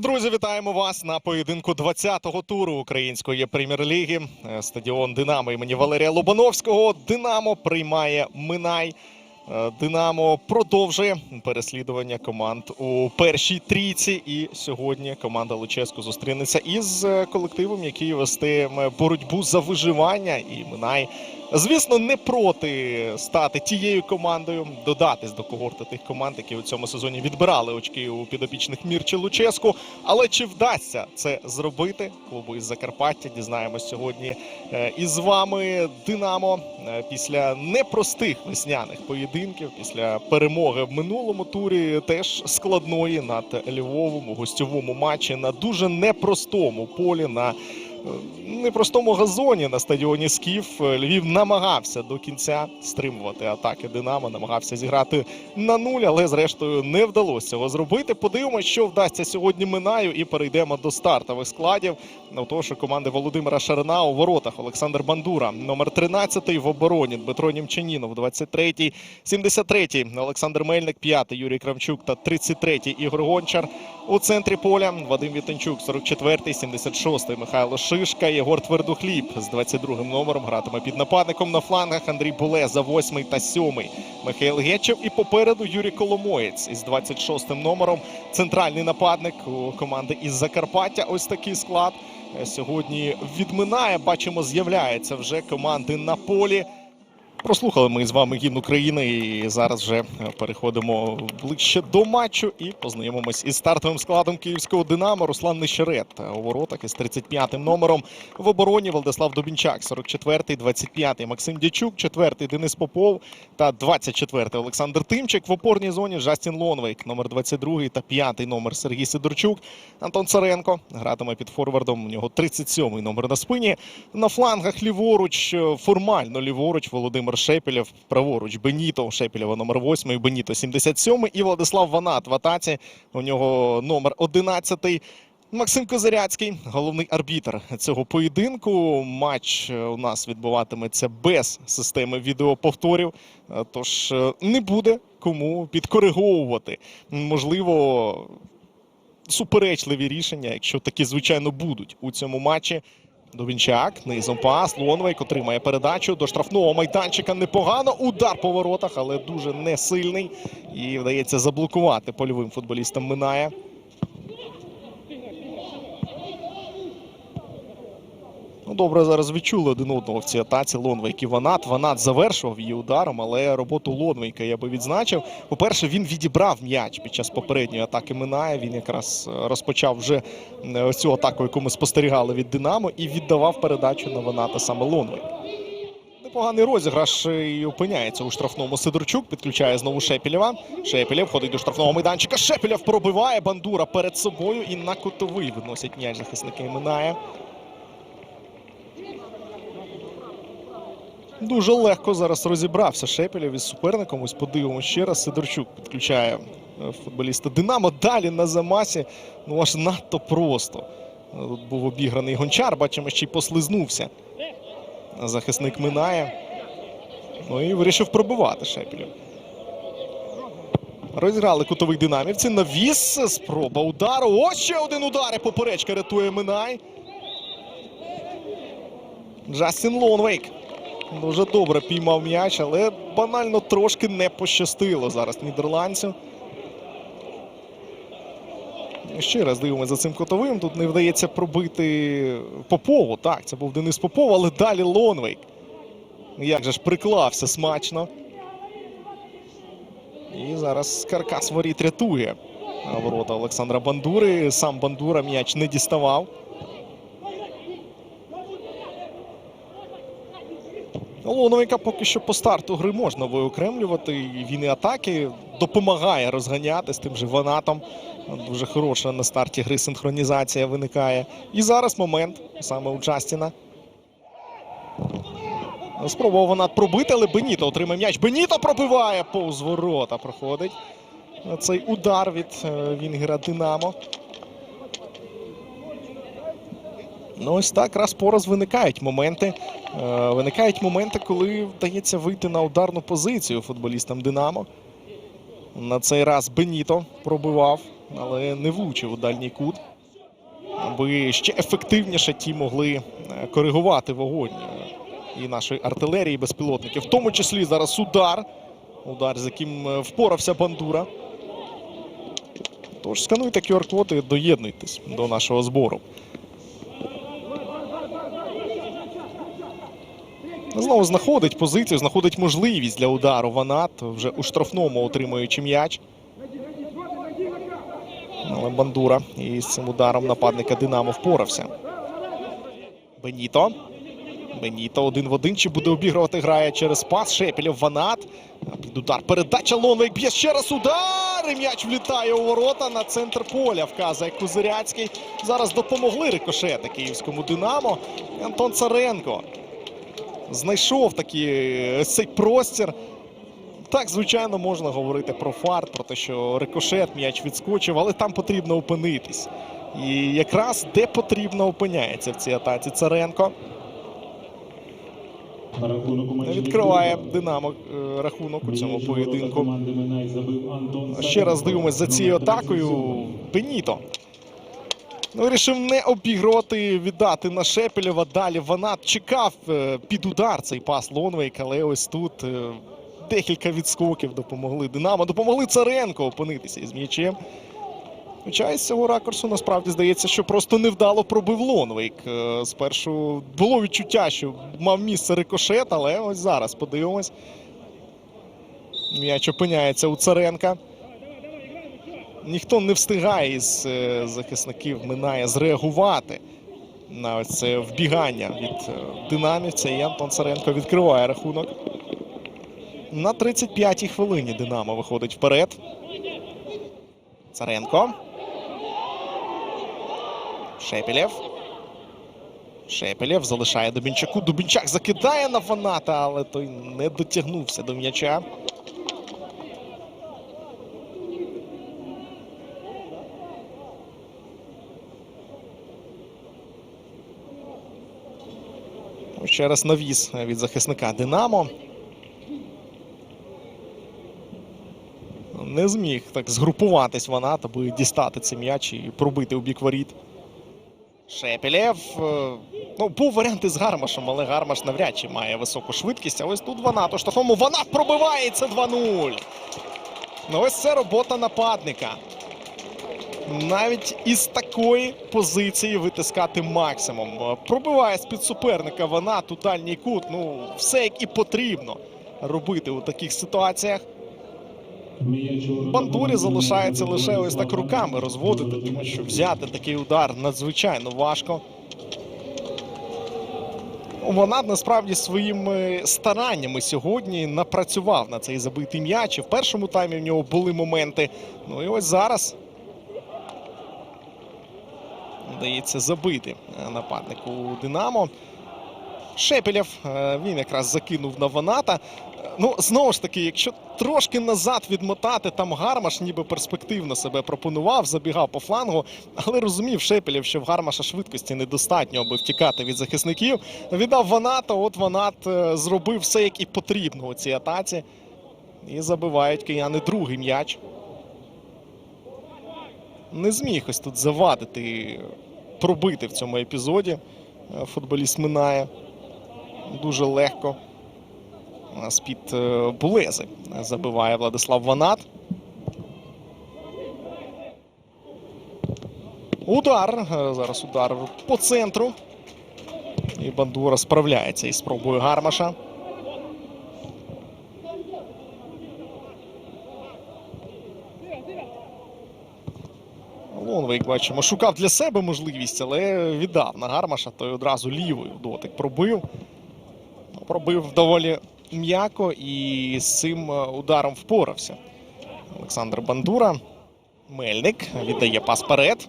Друзі, вітаємо вас на поєдинку 20-го туру української прем'єр-ліги. Е, Стадіон Динамо імені Валерія Лобановського. Динамо приймає Минай. Е, Динамо продовжує переслідування команд у першій трійці. І сьогодні команда Луческу зустрінеться із е, колективом, який вестиме боротьбу за виживання. І Минай, звісно, не проти стати тією командою, додатись до когорти тих команд, які у цьому сезоні відбирали очки у підопічних Мірчі Луческу. Але чи вдасться це зробити? Клубу із Закарпаття дізнаємось сьогодні е, із вами. Динамо е, після непростих весняних поєдинків, після перемоги в минулому турі, теж складної над Львовом у гостьовому матчі на дуже непростому полі. на Непростому газоні на стадіоні Скіф Львів намагався до кінця стримувати атаки Динамо, намагався зіграти на нуль, але зрештою не вдалося його зробити. Подивимося, що вдасться сьогодні Минаю, і перейдемо до стартових складів. Ну, того, що команди Володимира Шарина у воротах. Олександр Бандура, номер 13 в обороні. Дмитро Німчанінов, 23-й, 73-й Олександр Мельник, 5-й Юрій Кравчук та 33-й Ігор Гончар. У центрі поля. Вадим Вітенчук, 44-й, 76-й Михайло Шишка, Єгор Твердохліб. З 22-м номером гратиме під нападником на флангах Андрій Буле за 8-й та 7-й Михайло Гетчев і попереду Юрій Коломоєць. Із 26-м номером. Центральний нападник у команди із Закарпаття. Ось такий склад сьогодні відминає. Бачимо, з'являються вже команди на полі. Прослухали ми з вами гімн України і зараз вже переходимо ближче до матчу і познайомимось із стартовим складом київського Динамо. Руслан Нещерет у воротах із 35-м номером. В обороні Владислав Дубінчак, 44-й, 25-й Максим Дячук, 4-й Денис Попов та 24-й Олександр Тимчик. В опорній зоні Жастін Лонвейк, номер 22-й та 5-й номер Сергій Сидорчук. Антон Царенко гратиме під форвардом. У нього 37-й номер на спині. На флангах ліворуч, е, формально ліворуч Володимир Шепелєв, праворуч Беніто, Шепелєва номер 8, Беніто 77 і Владислав Ванат в атаці. У нього номер 11. Максим Козиряцький, головний арбітр цього поєдинку. Матч е, у нас відбуватиметься без системи відеоповторів, е, тож е, не буде кому підкориговувати. Можливо, суперечливі рішення, якщо такі, звичайно, будуть у цьому матчі. Довінчак, низом пас. Лонвейк отримає передачу до штрафного майданчика. Непогано. Удар по воротах, але дуже не сильний. І вдається заблокувати польовим футболістам Минає. Ну, добре, зараз відчули один одного в цій атаці Лонвейк і Ванат. Ванат завершував її ударом, але роботу Лонвейка я би відзначив. По-перше, він відібрав м'яч під час попередньої атаки Минає. Він якраз е, розпочав вже е, цю атаку, яку ми спостерігали від Динамо, і віддавав передачу на Ваната саме Лонвейк. Непоганий розіграш е, і опиняється у штрафному Сидорчук. Підключає знову Шепілєва. Шепілєв ходить до штрафного майданчика. Шепілєв пробиває бандура перед собою і на кутовий виносять м'яч захисники Минає. Дуже легко зараз розібрався Шепелєв із суперником. Ось подивимося ще раз. Сидорчук підключає е, футболіста Динамо. Далі на замасі. Ну аж надто просто. Е, Тут був обіграний гончар. Бачимо, ще й послизнувся. Захисник минає. Ну і вирішив пробивати Шепелєв. Розіграли кутових динамівці. Навіс. Спроба удару. Ось ще один удар. Поперечка рятує Минай. Джастін Лонвейк. Дуже добре піймав м'яч, але банально трошки не пощастило зараз нідерландцю. Ще раз дивимося за цим котовим. Тут не вдається пробити Попову. Так, це був Денис Попов, але далі Лонвейк. Як же ж приклався смачно. І зараз каркас воріт рятує ворота Олександра Бандури. Сам Бандура м'яч не діставав. Лоновика поки що по старту гри можна виокремлювати. Він і атаки допомагає розганяти з тим же Ванатом. Дуже хороша на старті гри синхронізація виникає. І зараз момент саме у Джастіна. Спробував Ванат пробити, але Беніто отримає м'яч. Беніто пробиває повз ворота. Проходить цей удар від е, Вінгера Динамо. Ну, ось так раз по раз виникають моменти. Е, виникають моменти, коли вдається вийти на ударну позицію футболістам Динамо. На цей раз Беніто пробивав але не влучив у дальній кут. Аби ще ефективніше ті могли е, коригувати вогонь е, і нашої артилерії, і безпілотників. В тому числі зараз удар. Удар, з яким впорався Бандура. Тож скануйте QR-код і доєднуйтесь до нашого збору. Знову знаходить позицію, знаходить можливість для удару. Ванат вже у штрафному отримуючи м'яч. Але Бандура і з цим ударом нападника Динамо впорався. Беніто. Беніто один в один. Чи буде обігрувати грає через пас. Шепелєв Ванат. Під удар. Передача Лонвейк б'є ще раз удар. І м'яч влітає у ворота на центр поля. Вказує Кузиряцький. Зараз допомогли рикошети київському Динамо. Антон Царенко знайшов такий цей простір. Так, звичайно, можна говорити про фарт, про те, що рикошет, м'яч відскочив, але там потрібно опинитись. І якраз де потрібно опиняється в цій атаці Царенко. Відкриває Динамо е, рахунок у цьому поєдинку. Ще раз дивимось за цією атакою. Беніто. Ну, Вирішив не обігрувати, віддати на Шепелєва. Далі Ванат чекав е, під удар цей пас Лонвейк, але ось тут е, декілька відскоків допомогли Динамо. Допомогли Царенко опинитися із м'ячем. Хоча із цього ракурсу насправді здається, що просто невдало пробив Лонвейк. Е, Спершу було відчуття, що мав місце рикошет, але ось зараз подивимось. М'яч опиняється у Царенка. Ніхто не встигає із е, захисників минає зреагувати на це вбігання від е, динамівця. І Антон Царенко відкриває рахунок. На 35-й хвилині Динамо виходить вперед. Царенко. Шепелєв. Шепелєв залишає Дубінчаку. Дубінчак закидає на фаната, але той не дотягнувся до м'яча. Ще раз навіс від захисника Динамо. Не зміг так згрупуватись вона, аби дістати цей м'яч і пробити у бік воріт. Шепелєв. е, Ну, був варіант із Гармашем, але Гармаш навряд чи має високу швидкість. А ось тут Ванат у штрафному. Ванат пробивається 2-0. Ну, ось це робота нападника. Навіть із такої позиції витискати максимум. Пробиває з-під суперника Ванат у дальній кут. Ну, все як і потрібно робити у таких ситуаціях. Бандурі залишається лише ось так руками розводити, тому що взяти такий удар надзвичайно важко. Вона насправді своїми стараннями сьогодні напрацював на цей забитий м'яч. І в першому таймі в нього були моменти. Ну і ось зараз вдається забити е, нападнику Динамо. Шепелєв е, він якраз закинув на Ваната. Е, Ну, знову ж таки, якщо трошки назад відмотати, там Гармаш ніби перспективно себе пропонував, забігав по флангу, але розумів Шепелєв, що в Гармаша швидкості недостатньо, аби втікати від захисників. Віддав Ваната, от Ванат зробив все, як і потрібно у цій атаці. І забивають кияни другий м'яч. Не зміг ось тут завадити, пробити в цьому епізоді. Е, Футболіст минає дуже легко. З-під е, Булези забиває Владислав Ванат. Удар. Е, Зараз удар по центру. І Бандура справляється із спробою Гармаша. Лонвейк, бачимо, шукав для себе можливість, але віддав на Гармаша, той одразу лівою дотик пробив. Ну, Пробив доволі м'яко і з цим е, ударом впорався. Олександр Бандура. Мельник віддає пас перед.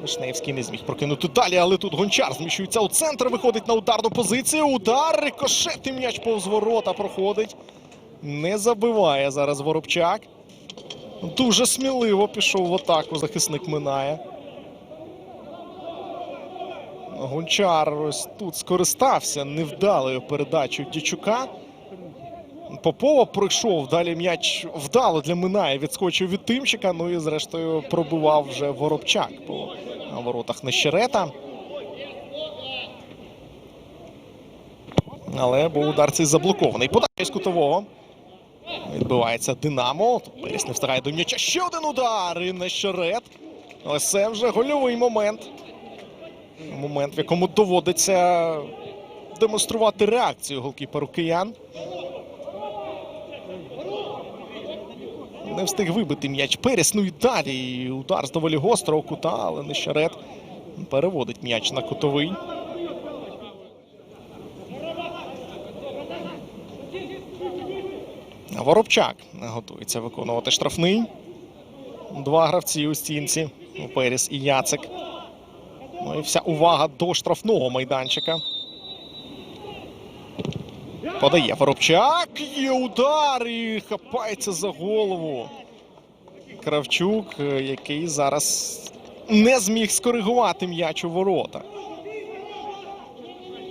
Вишневський не зміг прокинути далі, але тут гончар зміщується у центр, виходить на ударну позицію. Удар, рикошет і м'яч повз ворота проходить. Не забиває зараз Воробчак. Дуже сміливо пішов в атаку. Захисник минає. Гончар ось тут скористався невдалою передачею Дячука. Попова пройшов. Далі м'яч вдало для Минає. Відскочив від Тимчика. Ну і зрештою пробивав вже Воробчак по воротах Нещерета. Але був удар цей заблокований. Подача з кутового. Відбивається Динамо. Перес не встигає до м'яча. Ще один удар. І Нещерет. Ось це вже гольовий момент. Момент, в якому доводиться демонструвати реакцію голкіперу киян. Не встиг вибити м'яч Перес. Ну і далі. Удар з доволі гострого кута, але Нещерет переводить м'яч на кутовий. Воробчак готується виконувати штрафний. Два гравці у стінці. Перес і Яцик. Ну і вся увага до штрафного майданчика. Подає Воробчак. Є удар і хапається за голову. Кравчук, е, який зараз не зміг скоригувати м'яч у ворота.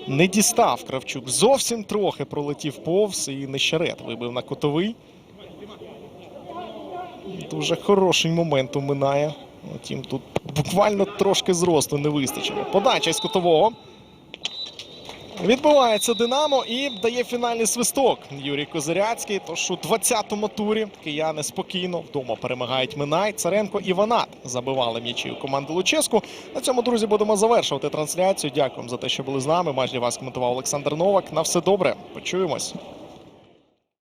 Не дістав Кравчук. Зовсім трохи пролетів повз і Нещерет вибив на котовий. Дуже хороший момент уминає. Втім, тут буквально трошки зросту не вистачило. Подача з кутового. Відбувається Динамо і дає фінальний свисток Юрій Козиряцький. Тож у 20-му турі кияни спокійно вдома перемагають Минай, Царенко і Ванат. Забивали м'ячі у команди Луческу. На цьому, друзі, будемо завершувати трансляцію. Дякуємо за те, що були з нами. Матч вас коментував Олександр Новак. На все добре. Почуємось.